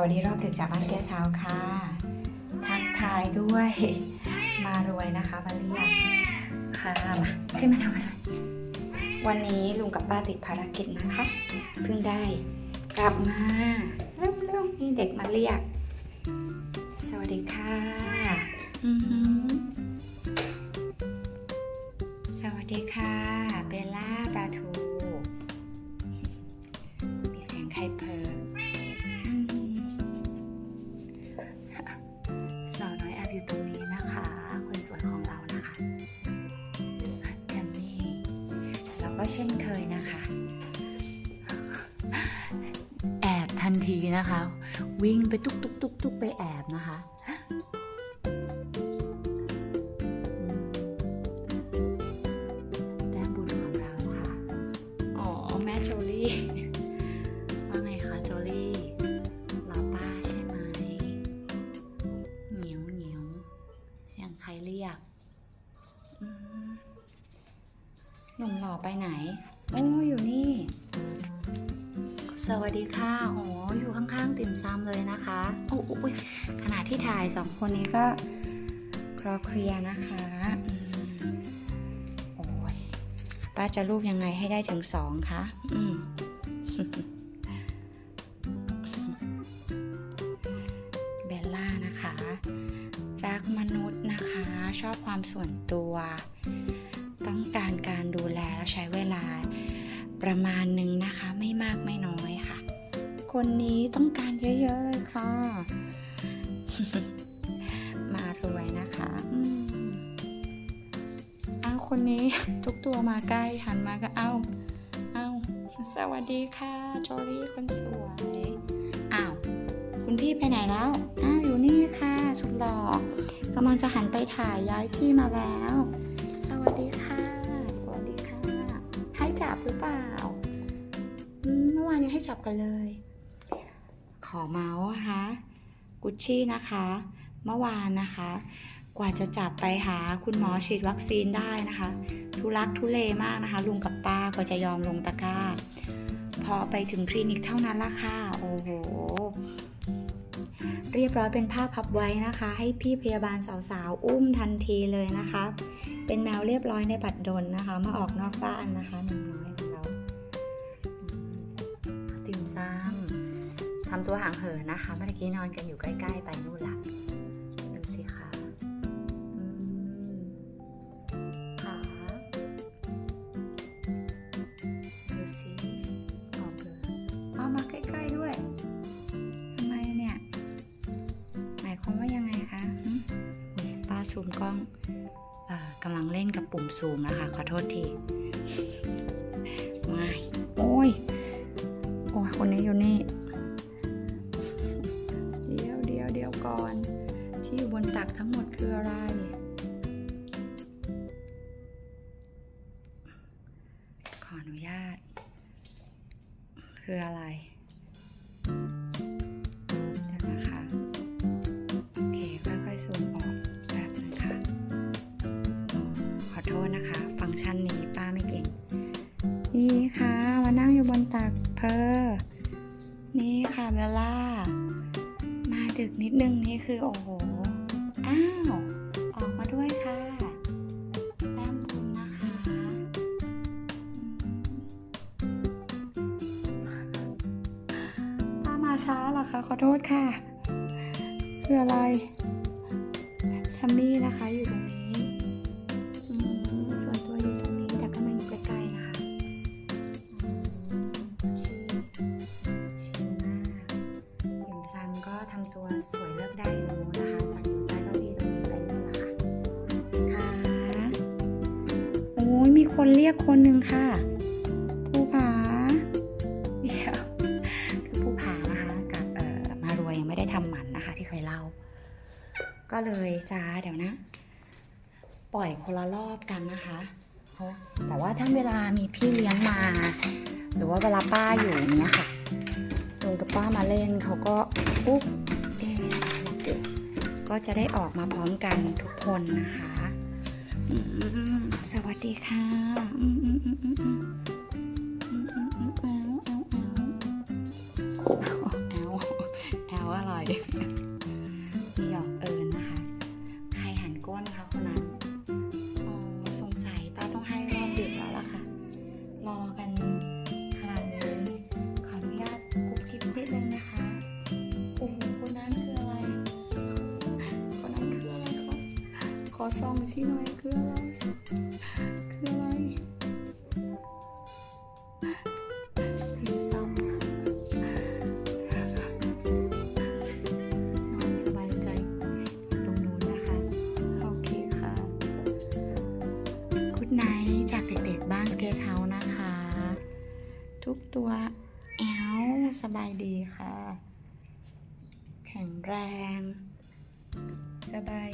วัสดีรอบดึกจากบ้านเกสเฮาส์ค่ะ ทักทายด้วย มารวยนะคะมาเรียกค่ะมาขึ้นมาทำอะไรวันนี้ลุงกับป้าติดภารกิจนะคะ เพิ่งได้กลับมาเร็วๆนี่เด็กมาเรียก สวัสดีค่ะอือหือสวัสดีค่ะ ตรงนี้นะคะ คนสวยของเรานะคะแกมมี่แล้วก็เช่นเคยนะคะ แอบทันทีนะคะ วิ่งไปตุกตุกตุกตุกไปแอบนะคะแต้มบุญของเราค่ะ อ๋อ แม่โจลี่ เสียงใครเรียกอืมหนุ่มหล่อไปไหน โอ้อยู่นี่ สวัสดีค่ะอ๋ออยู่ข้างๆติ่มซำเลยนะคะโอ้อุ๊ยขณะที่ถ่ายสองคนนี้ก็คลอเคลียร์นะคะอืมโอ้ยป้าจะรูปยังไงให้ได้ถึงสองคะอืมเบลล่านะคะ รักมนุษย์นะคะ ชอบความส่วนตัว ต้องการการดูแลและใช้เวลาประมาณหนึ่งนะคะ ไม่มากไม่น้อยค่ะ คนนี้ต้องการเยอะ ๆ เลยค่ะ มารวยนะคะอืมเอาคนนี้ทุกตัวมาใกล้หันมาก็เอาเอาสวัสดีค่ะจอรี่คนสวยอ้าวคุณพี่ไปไหนแล้ว อ้าว อยู่นี่ค่ะ สุดหล่อ กำลังจะหันไปถ่ายย้ายที่มาแล้ว สวัสดีค่ะ สวัสดีค่ะ ให้จับหรือเปล่าอืมเมื่อวานยังให้จับกันเลย ขอเมาส์นะคะ กุชชี่นะคะ เมื่อวานนะคะ กว่าจะจับไปหาคุณหมอฉีดวัคซีนได้นะคะ ทุลักทุเลมากนะคะ ลุงกับป้าก็จะยอมลงตะกร้า พอไปถึงคลินิกเท่านั้นละค่ะ โอ้โห เรียบร้อยเป็นผ้าพับไว้นะคะ ให้พี่พยาบาลสาวๆ อุ้มทันทีเลยนะคะ เป็นแมวเรียบร้อยในบัตรดลนะคะ มาออกนอกบ้านนะคะหนูน้อยของเราติมซ้ำทำตัวห่างเหินนะคะ เมื่อกี้นอนกันอยู่ใกล้ ๆ ไปนู่นละ ซูมกล้องเอ่อกำลังเล่นกับปุ่มซูมนะคะ ขอโทษทีไม่โอ้ย โอ้ยคนนี้อยู่นี่ เดี๋ยวเดี๋ยวเดี๋ยวก่อน ที่อยู่บนตักทั้งหมดคืออะไร ขออนุญาต คืออะไร ตักเพอนี่ค่ะเบลล่า มาดึกนิดนึงนี่คือโอ้โห อ้าว ออกมาด้วยค่ะแต้มบุญนะคะมป้ามาช้าเหรอคะ ขอโทษค่ะ คืออะไรทัมมี่นะคะอยู่ คนเรียกคนหนึ่งค่ะผู้ผาเดี๋ยวคือผู้ผานะคะกับเอ่อมารวยยังไม่ได้ทำหมันนะคะ ที่เคยเล่า ก็เลยจ้าเดี๋ยวนะ ปล่อยคนละรอบกันนะคะเพราะแต่ว่าถ้าเวลามีพี่เลี้ยงมา หรือว่าเวลาป้าอยู่เนี้ยค่ะลุงกับป้ามาเล่นเขาก็อุ๊บเอ๊ก็จะได้ออกมาพร้อมกันทุกคนนะคะ สวัสดีค่ะอืมอืมอืมอืมอืมอืมอืมอืมเอาเอาเอาเอาเอา อส่องชี้หน่อยคืออะไรคืออะไรเพลงซ้ำค่ะนอนสบายใจตรงนู้นนะคะโอเคค่ะกุดไนท์จากเด็กๆบ้านเกตเฮานะคะทุกตัวแอลสบายดีค่ะ แข็งแรง สบาย